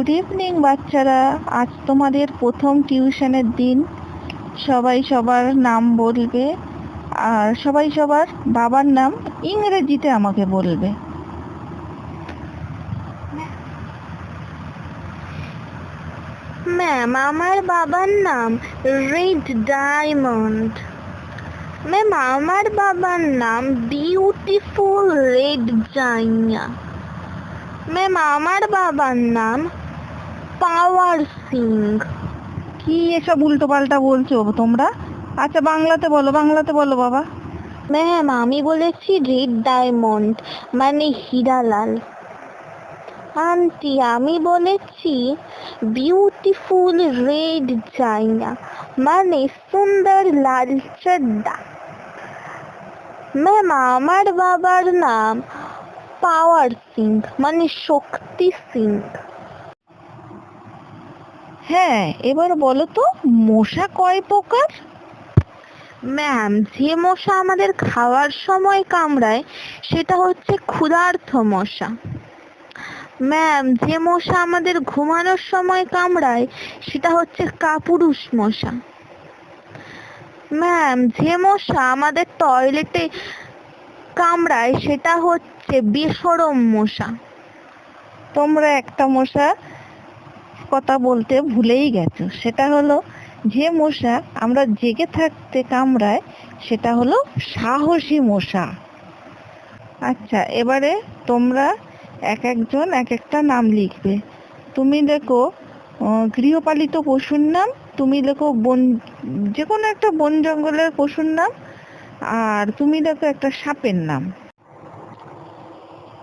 Good evening বাচ্চারা। আজ তোমাদের প্রথম টিউশনের দিন। সবাই সবার নাম বলবে আর সবাই সবার বাবার নাম ইংরেজিতে আমাকে বলবে। ম্যাম আমার বাবার নাম রেড ডায়মন্ড ম্যাম আমার বাবার নাম বিউটিফুল রেড জাইয়া ম্যাম আমার বাবার নাম পাওয়ার সিং। কি এসব উল্টো পাল্টা বলছো তোমরা? আচ্ছা বাংলাতে বলো বাংলাতে বলো বাবা। ম্যাম আমি বলেছি রেড ডায়মন্ড মানে হীরালাল। আন্টি, আমি বলেছি বিউটিফুল রেড জাইনা মানে সুন্দর লাল চড্ডা ম্যাম আমার বাবার নাম পাওয়ার সিং মানে শক্তি সিং। হ্যাঁ এবার বলো তো মশা কয় প্রকার? ম্যাম যে মশা আমাদের খাওয়ার সময় কামড়ায় সেটা হচ্ছে ক্ষুধার্থ মশা। ম্যাম যে মশা আমাদের ঘুমানোর সময় কামড়ায় সেটা হচ্ছে কাপুরুষ মশা। ম্যাম যে মশা আমাদের টয়লেটে কামড়ায় সেটা হচ্ছে বেসরম মশা। তোমরা একটা মশা কথা বলতে ভুলেই গেছো। সেটা হলো যে মশা আমরা জেগে থাকতে কামড়ায়, সেটা হলো সাহসী মশা। আচ্ছা এবারে তোমরা এক একজন এক একটা নাম লিখবে। তুমি দেখো গৃহপালিত পশুর নাম, তুমি লেখো বন যে কোনো একটা বন জঙ্গলের পশুর নাম, আর তুমি লেখো একটা সাপের নাম।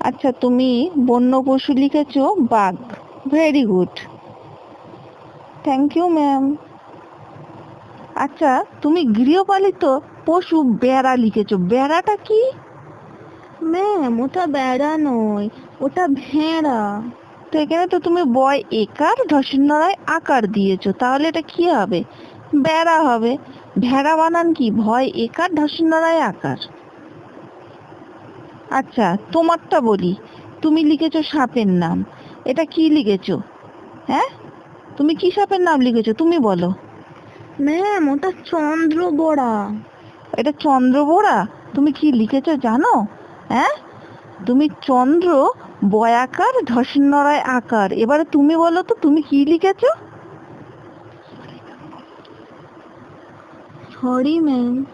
আচ্ছা তুমি বন্য পশু লিখেছো, বাঘ। Very good. Thank you ma'am আচ্ছা তুমি গৃহপালিত পশু বেড়া লিখেছো। বেড়াটা কি? ম্যাম ওটা বেড়া নয় ওটা ভেড়া। তো এখানে তো তুমি বয় একার ঢসিন্নরায় আকার দিয়েছ। তাহলে এটা কি হবে? বেড়া হবে। ভেড়া বানান কি? ভয় একার ঢসিন্নরায় আকার। আচ্ছা তোমারটা বলি। তুমি লিখেছো সাপের নাম। এটা কি লিখেছো? হ্যাঁ? তুমি কি সাপের নাম লিখেছো? তুমি বলো। ম্যাম ওটা চন্দ্রবোড়া। এটা চন্দ্রবোড়া? তুমি কি লিখেছো জানো? হ্যাঁ? তুমি চন্দ্র বয়াকার ধসিন্নরায় আকার। এবারে তুমি বলো তো তুমি কি লিখেছো? Sorry ma'am